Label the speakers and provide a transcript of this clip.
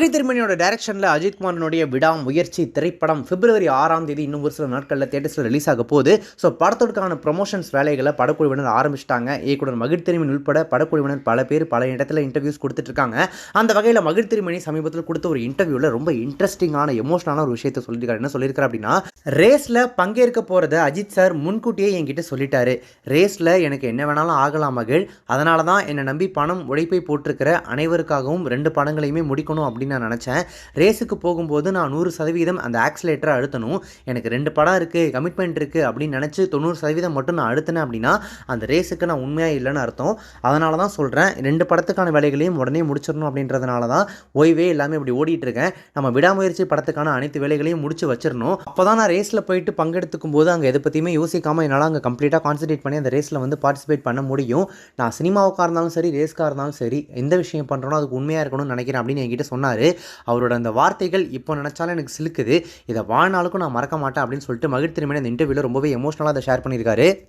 Speaker 1: மகை திருமணியோட டைரக்ஷனில் அஜித் குமாரனுடைய விடாம் முயற்சி திரைப்படம் பிப்ரவரி ஆறாம் தேதி இன்னும் ஒரு சில நாட்களில் தேட்டர்ஸில் ரிலீஸ் ஆக போகுது. ஸோ படத்தோடுக்கான ப்ரொமோஷன்ஸ் வேலைகளை படக்குழுவினர் ஆரம்பிச்சிட்டாங்க. இயக்குனர் மகிழ் திருமணி உள்பட படக்குழுவினர் பல பேர் பல இடத்துல இன்டர்வியூஸ் கொடுத்துட்ருக்காங்க அந்த வகையில் மகிழ் திருமணி சமீபத்தில் கொடுத்த ஒரு இன்டர்வியூவில் ரொம்ப இன்ட்ரெஸ்டிங்கான எமோஷனான ஒரு விஷயத்தை சொல்லியிருக்காரு. என்ன சொல்லியிருக்காரு அப்படின்னா ரேஸில் பங்கேற்க போகிறத அஜித் சார் முன்கூட்டியே என்கிட்ட சொல்லிட்டாரு. ரேஸில் எனக்கு என்ன வேணாலும் ஆகலாம் மகிழ். அதனால தான் என்னை நம்பி பணம் உழைப்பை போட்டிருக்கிற அனைவருக்காகவும் ரெண்டு படங்களையுமே முடிக்கணும் அப்படின்னு நான் நினச்சேன். ரேஸுக்கு போகும்போது நான் நூறு சதவீதம் அந்த ஆக்சிலேட்டரை அழுத்தணும். எனக்கு ரெண்டு படம் இருக்குது கமிட்மெண்ட் இருக்குது அப்படின்னு நினச்சி தொண்ணூறு சதவீதம் மட்டும் நான் அழுத்தினேன் அப்படின்னா அந்த ரேஸுக்கு நான் உண்மையாக இல்லைன்னு அர்த்தம். அதனால தான் சொல்கிறேன் ரெண்டு படத்துக்கான வேலைகளையும் உடனே முடிச்சிடணும் அப்படின்றதுனால தான் ஓய்வே எல்லாமே இப்படி ஓடிட்டு இருக்கேன். நம்ம விடாமுயற்சி படத்துக்கான அனைத்து வேலைகளையும் முடிச்சு வச்சிடணும். அப்போ தான் நான் ரேஸில் போயிட்டு பங்கெடுத்துக்கும் போது அங்கே எதை பற்றியுமே யோசிக்காமல் என்னால் அங்கே கம்ப்ளீட்டாக கான்சன்ட்ரேட் பண்ணி அந்த ரேஸில் வந்து பார்ட்டிசிபேட் பண்ண முடியும். நான் சினிமாவுக்காக இருந்தாலும் சரி ரேஸ்க்காக இருந்தாலும் சரி எந்த விஷயம் பண்ணுறோனோ அதுக்கு உண்மையாக இருக்கணும்னு நினைக்கிறேன் அப்படின்னு என்கிட்ட சொன்னார். அவரோட அந்த வார்த்தைகள் இப்போ நினச்சாலும் எனக்கு சிலுக்குது. இதை வாழ்நாளுக்கும் நான் மறக்க மாட்டேன் அப்படின்னு சொல்லிட்டு மகிழ் திருமணி அந்த இன்டர்வியூவில் ரொம்பவே எமோஷனலாக அதை ஷேர் பண்ணியிருக்காரு.